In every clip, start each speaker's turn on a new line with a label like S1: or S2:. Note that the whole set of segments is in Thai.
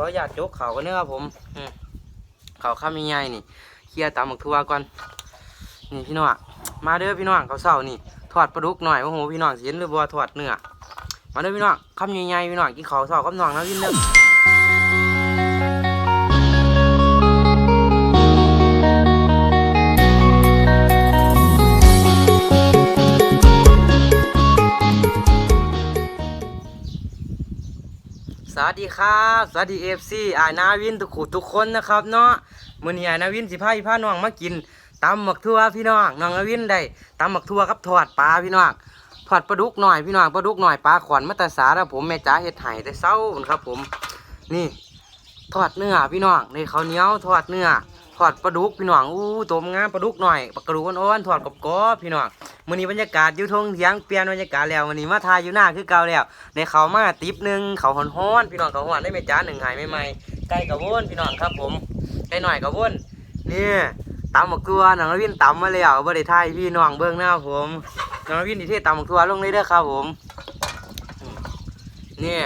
S1: ขออยากยกเขากันเด้อครับผมเขาข้ามใหญ่ๆนี่เคลียร์ตามหมึกทัวก่อนนี่พี่น้องมาเด้อพี่น้องเขาเศร้านี่ถอดปลาดุกหน่อยโอ้โหพี่น้องเสียนหรือบัวถอดเนื้อมาเด้อพี่น้องข้ามใหญ่ๆพี่น้องกินเขาเศร้ากับน้องนะพี่เด้อ วัสดีครับ สวัสดีเอฟซีอานาวินทุกขุทุกคนนะครับเนาะมื่อนี้อานาวินสิพาพี่พาน้องมากินตำหมักทั่วพี่น้องน้องอาวินได้ตำหมักทั่วกับทอดปลาพี่น้องทอดปลาดุกหน่อยพี่น้องปลาดุกหน่อยปลาขวัญมัตสาแล้วผมแม่จ๋าเห็ดไห่แต่เศร้าครับผม นี่ทอดเนื้อพี่น้องในข้าวเหนียวทอดเนื้อ ทอดปลาดุกพี่น้องอู้ตัวงามปลาดุกหน่อยปลากระดูกอ่อนๆทอดกรอบๆพี่น้องมื้อนี้บรรยากาศอยู่ทงเถียงเปลี่ยนบรรยากาศแล้ววันนี้มาทายอยู่หน้าคือเก่าแล้วในเขามาติบหนึ่งเขาหอนฮ้อนๆพี่น้องเขาหอนได้ไม่จ้าหนึ่งหายไม่ไม่ไก่กับวนพี่น้องครับผมไก่หน่อยกับวนนี่ตำหมกตัวน้องนวินตำมาแล้วบ่ได้ทายพี่น้องเบื้องหน้าผมน้องนวินที่เทศตำหมกตัวลงเลยเด้อครับผมเนี่ย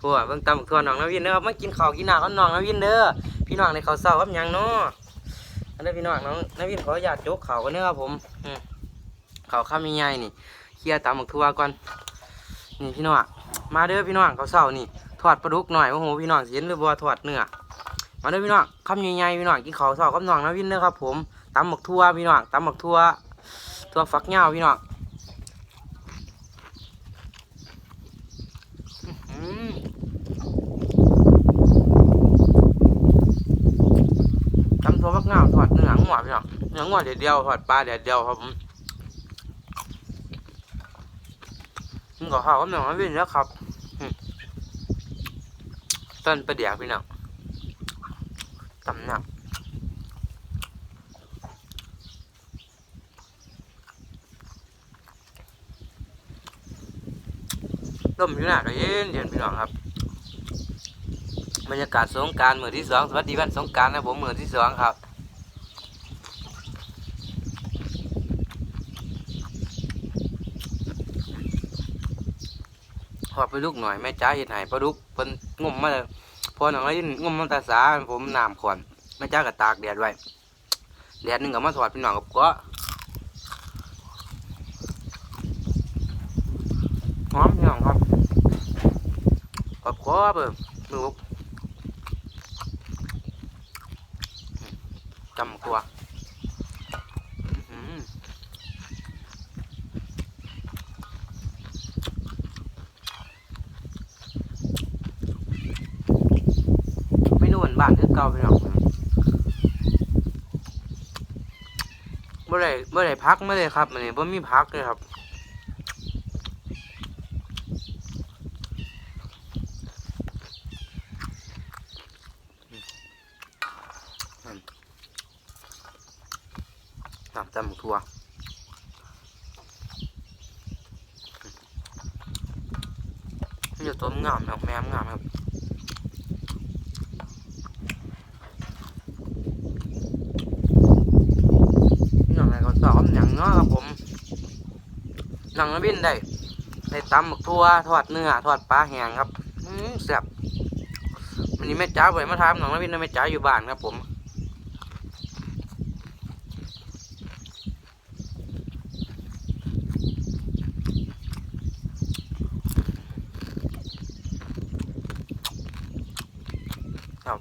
S1: พวกเบิ่งตำหมกตัวน้องนวินเด้อมากินข้าวกินหน้ำกับน้องนวินเด้อ พี่น้องในเขาเศร้ากับยังเนาะอันนี้พี่น้องน้องนวินขออนุญาตยกเขากันเด้อครับผมอืมข้าข้ามใหญ่ๆนี่เคลียร์ตำหมกตัวก่อนนี่พี่น้องมาเด้อพี่น้องเขาเศร้านี่ทอดปลาดุกหน่อยโอ้โหพี่น้องสิเห็นหรือบ่ทอดเนื้อมาเด้อพี่น้องคำใหญ่ๆพี่น้องกินเขาเศร้ากับน้องนะวินเด้อครับผมตำหมกทัวพี่น้องตำหมกทัวทัวฟักเหย้าพี่น้องอื้อหือตำทั่วฟักเหย้า ทอดเนื้อหัวพี่น้องเนื้อหัวเดียวเดียวทอดปลาเดียวเดียวครับผมมึงก็ข้าวกับหนังมาวิ่งแล้วครับต้นประเดี๋ยวพี่น้องตำหนักลมอยู่หน้าก็เย็นเย็นพี่น้องครับบรรยากาศสงกรารมือที่สองสวัสดีวันสงการนะผมมือที่สองครับ พอดปลาดุกหน่อยแม่จ้าเห็ดใหายปลาดุกเพิ่นงมมาเลยพอหนังไอ้งมมาแตาสาผมน้ำขอนแม่จ้าก็ตากแดดไว้แดดหนึ่งก็มาถอดพี่น้องกับก็หอมพี่น้องครับขอบคอเบิ่มมือบุกจำตัวอื้อหือ ไม่นู่นบ้านคือเก่าพี่น้องเมื่อไรเมื่อไรพักเมื่อไรครับมันนี่บ่มีพักเลยครับอืมตำตำทัวนี่จะต้มงามนะแม่งามครับ พี่น้องไอ้เขาสอบหนังเนาะครับผม หนังน้ำบินได้ได้ตำหมึกทั่วทอดเนื้อทอดปลาแห้งครับอืมแซ่บวันนี้แม่จ๋าไปมาทำหนังน้ำบินนะแม่จ๋าอยู่บ้านครับผมครับ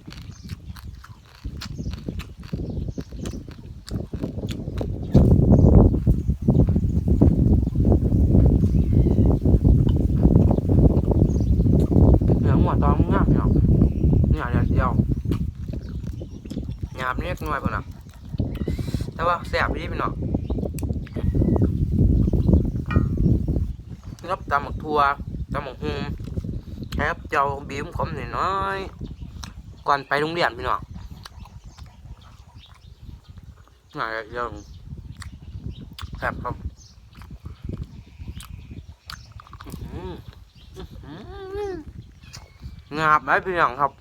S1: เนื้อหมูตองงามเนาะเนื้อเดียวเดียว หยาบเล็กน้อยพุ่นน่ะแต่ว่าแซ่บดีพี่น้องครับตำหมักทัวตำหมักฮุมแคบเจ้าบีมขมหน่อยๆก่อนไปโรงเรียนพี่น้องหน่อยเดียวแซ่บครับงาบได้พี่น้องครับ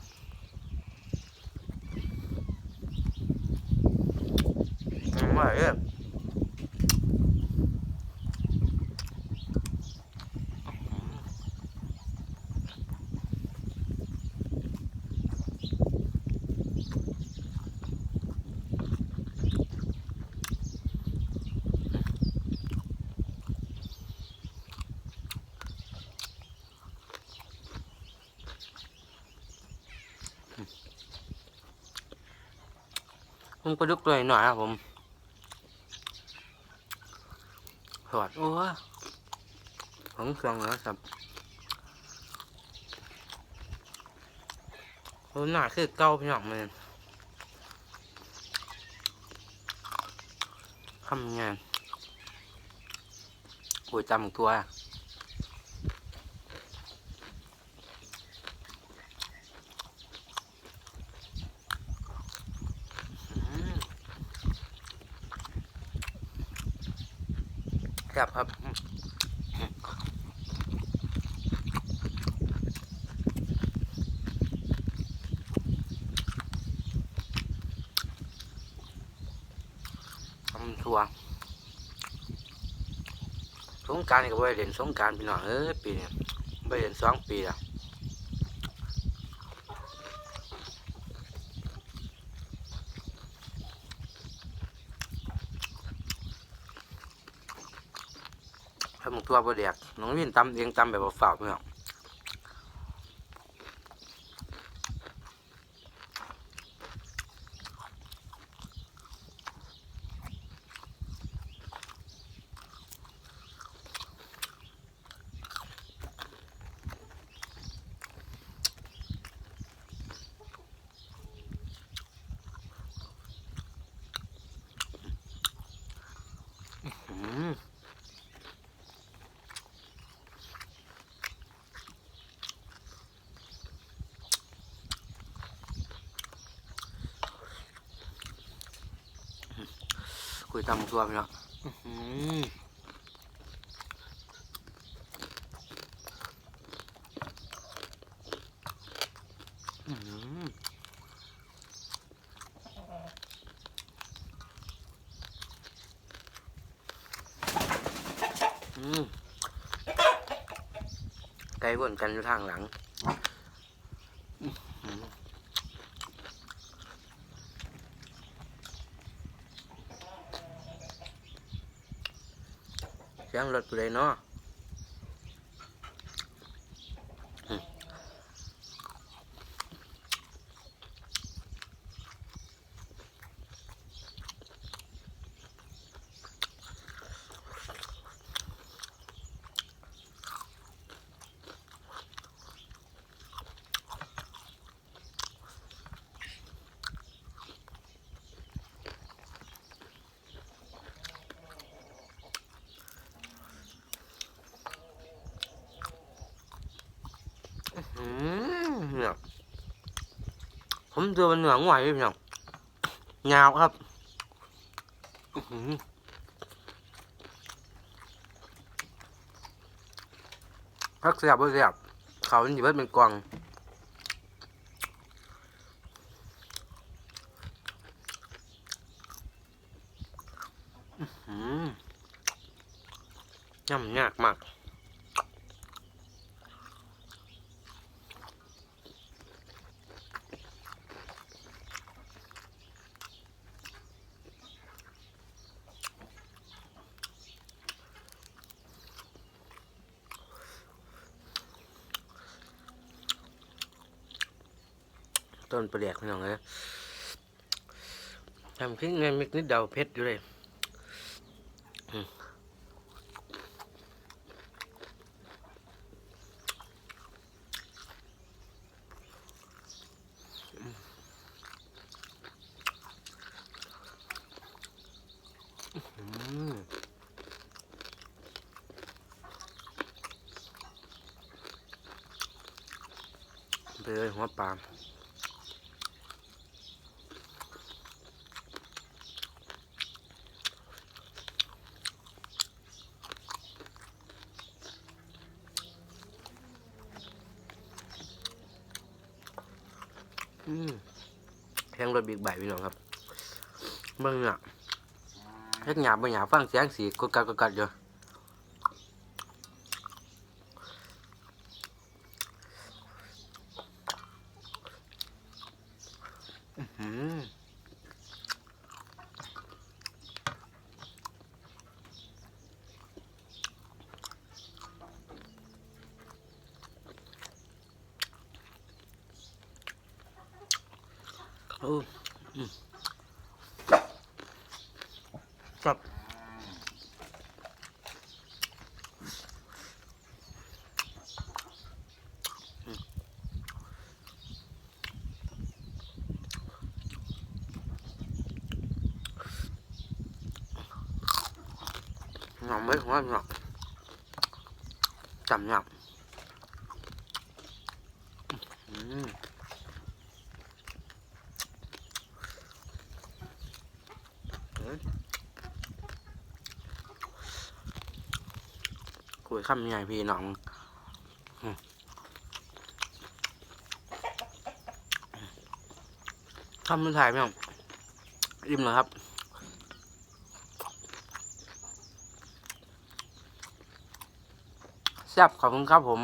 S1: มันปดุกตัวหน่อยครับผมสวัสดโอ้ของเครองแล้วครับหน้าคือเก้าพี่น้องเลยทำไงานหัวจำตัว ทำทัวสงการนี่ก็ไปเล่นสงการพี่น้องเอ้ยปีนี้ไปเล่นสองปีแล้วถ้ามึงตัวบ่เดียกน้องวินตำเองตำแบบบ่ฝาพื่อนอืม คุยตำตัวพี่น้องอื้อหืออื้อหืออืมไกลวนกันอยู่ทางหลังอื้อหือเสียง รถไปเลยเนาะอืมอืมเนี่ย ผมเจอมันเหนือง่วยพี่น้องยาวครับพักเสียบเสียบเขามันอยู่เบิดเป็นกองอื้อหือย่ำยากมาก ต้นเปลียกพี่น้องเลยทำพริกเงินมิกนิดเดียวเพชรอยู่เลยไปเลยหัวปลา อืม แทงรถบิ๊กไบค์พี่น้องครับเบิ่งอะเฮ็ดหยาบบ่หยาบฟังเสียงสีกดกัดกดกัดอยู่อื้อหือโอ้อืม ครับอืมหอมไหมหอมหอมจำหยับอืม คุยข้ามใหญ่พี่น้องข้ามมันถ่ายพี่น้องอิ่มแล้วครับแซ่บขอบคุณครับผม